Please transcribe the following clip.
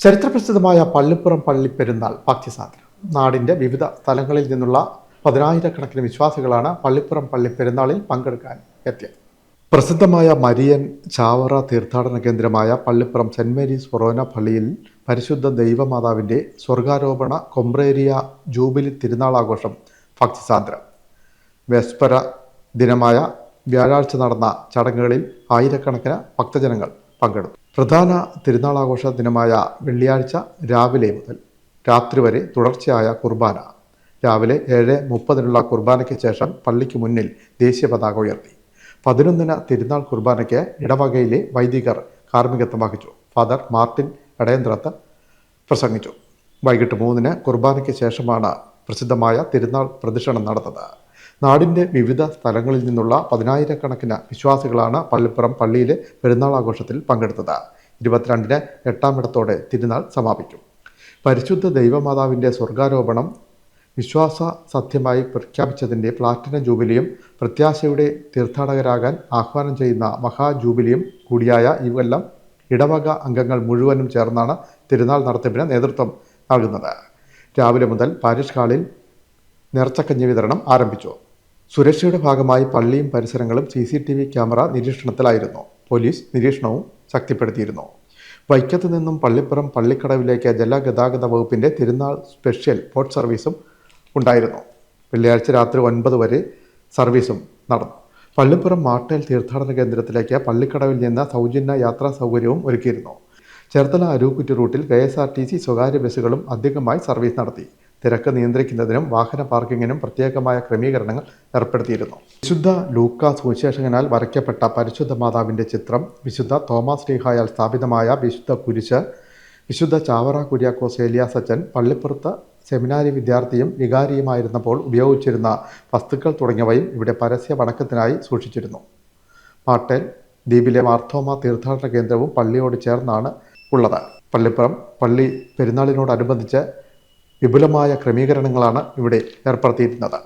ചരിത്രപ്രസിദ്ധമായ പള്ളിപ്പുറം പള്ളി പെരുന്നാൾ നാടിന്റെ നാടിന്റെ വിവിധ സ്ഥലങ്ങളിൽ നിന്നുള്ള പതിനായിരക്കണക്കിന് വിശ്വാസികളാണ് പള്ളിപ്പുറം പള്ളി പെരുന്നാളിൽ പങ്കെടുക്കാൻ എത്തിയത്. പ്രസിദ്ധമായ മരിയൻ ചാവറ തീർത്ഥാടന കേന്ദ്രമായ പള്ളിപ്പുറം സെന്റ് മേരീസ് ഫൊറോന പള്ളിയിൽ പരിശുദ്ധ ദൈവമാതാവിന്റെ സ്വർഗാരോപണ കൊമ്പ്രേരിയ ജൂബിലി തിരുനാളാഘോഷം ഭക്തിസാന്ദ്രം വെസ്പര ദിനമായ വ്യാഴാഴ്ച നടന്ന ചടങ്ങുകളിൽ ആയിരക്കണക്കിന് ഭക്തജനങ്ങൾ പങ്കെടുത്തു. പ്രധാന തിരുനാളാഘോഷ ദിനമായ വെള്ളിയാഴ്ച രാവിലെ മുതൽ രാത്രി വരെ തുടർച്ചയായ കുർബാന. രാവിലെ ഏഴ് മുപ്പതിനുള്ള കുർബാനയ്ക്ക് ശേഷം പള്ളിക്ക് മുന്നിൽ ദേശീയ പതാക ഉയർത്തി. പതിനൊന്നിന് തിരുനാൾ കുർബാനയ്ക്ക് ഇടവകയിലെ വൈദികർ കാർമ്മികത്വം വഹിച്ചു. ഫാദർ മാർട്ടിൻ എടയന്ത്രത്ത് പ്രസംഗിച്ചു. വൈകിട്ട് മൂന്നിന് കുർബാനയ്ക്ക് ശേഷമാണ് പ്രസിദ്ധമായ തിരുനാൾ പ്രദക്ഷിണം നടന്നത്. നാടിന്റെ വിവിധ സ്ഥലങ്ങളിൽ നിന്നുള്ള പതിനായിരക്കണക്കിന് വിശ്വാസികളാണ് പള്ളിപ്പുറം പള്ളിയിലെ പെരുന്നാൾ ആഘോഷത്തിൽ പങ്കെടുത്തത്. ഇരുപത്തിരണ്ടിന് എട്ടാമിടത്തോടെ തിരുനാൾ സമാപിക്കും. പരിശുദ്ധ ദൈവമാതാവിന്റെ സ്വർഗാരോപണം വിശ്വാസ സത്യമായി പ്രഖ്യാപിച്ചതിന്റെ പ്ലാറ്റിന ജൂബിലിയും പ്രത്യാശയുടെ തീർത്ഥാടകരാകാൻ ആഹ്വാനം ചെയ്യുന്ന മഹാജൂബിലിയും കൂടിയായ ഇവെല്ലാം ഇടവക അംഗങ്ങൾ മുഴുവനും ചേർന്നാണ് തിരുനാൾ നടത്തിപ്പിന് നേതൃത്വം നൽകുന്നത്. രാവിലെ മുതൽ പാരിഷ് ഹാളിൽ നേർച്ചക്കഞ്ഞി വിതരണം ആരംഭിച്ചു. സുരക്ഷയുടെ ഭാഗമായി പള്ളിയും പരിസരങ്ങളും C C T V camera നിരീക്ഷണത്തിലായിരുന്നു. Police നിരീക്ഷണവും ശക്തിപ്പെടുത്തിയിരുന്നു. വൈക്കത്ത് നിന്നും പള്ളിപ്പുറം പള്ളിക്കടവിലേക്ക് ജലഗതാഗത വകുപ്പിന്റെ തിരുനാൾ സ്പെഷ്യൽ ബോട്ട് സർവീസും ഉണ്ടായിരുന്നു. വെള്ളിയാഴ്ച രാത്രി ഒൻപത് വരെ സർവീസും നടന്നു. പള്ളിപ്പുറം മാർട്ടേൽ തീർത്ഥാടന കേന്ദ്രത്തിലേക്ക് പള്ളിക്കടവിൽ നിന്ന് സൗജന്യ യാത്രാ സൗകര്യവും ഒരുക്കിയിരുന്നു. ചേർത്തല അരൂക്കുറ്റി റൂട്ടിൽ K S R T C സ്വകാര്യ ബസ്സുകളും അധികമായി സർവീസ് നടത്തി. തിരക്ക് നിയന്ത്രിക്കുന്നതിനും വാഹന പാർക്കിങ്ങിനും പ്രത്യേകമായ ക്രമീകരണങ്ങൾ ഏർപ്പെടുത്തിയിരുന്നു. വിശുദ്ധ ലൂക്ക സുവിശേഷകനാൽ വരയ്ക്കപ്പെട്ട പരിശുദ്ധ മാതാവിന്റെ ചിത്രം വിശുദ്ധ തോമസ് ശ്രീഹായാൽ സ്ഥാപിതമായ വിശുദ്ധ കുരിശ് വിശുദ്ധ ചാവറ കുര്യാക്കോസ് ഏലിയാസ് അച്ഛൻ പള്ളിപ്പുറത്ത് സെമിനാരി വിദ്യാർത്ഥിയും വികാരിയുമായിരുന്നപ്പോൾ ഉപയോഗിച്ചിരുന്ന വസ്തുക്കൾ തുടങ്ങിയവയും ഇവിടെ പരസ്യ വണക്കത്തിനായി സൂക്ഷിച്ചിരുന്നു. പാട്ടേൽ ദ്വീപിലെ മാർത്തോമ തീർത്ഥാടന കേന്ദ്രവും പള്ളിയോട് ചേർന്നാണ് ഉള്ളത്. പള്ളിപ്പുറം പള്ളി പെരുന്നാളിനോടനുബന്ധിച്ച് വിപുലമായ ക്രമീകരണങ്ങളാണ് ഇവിടെ ഏർപ്പെടുത്തിയിരുന്നത്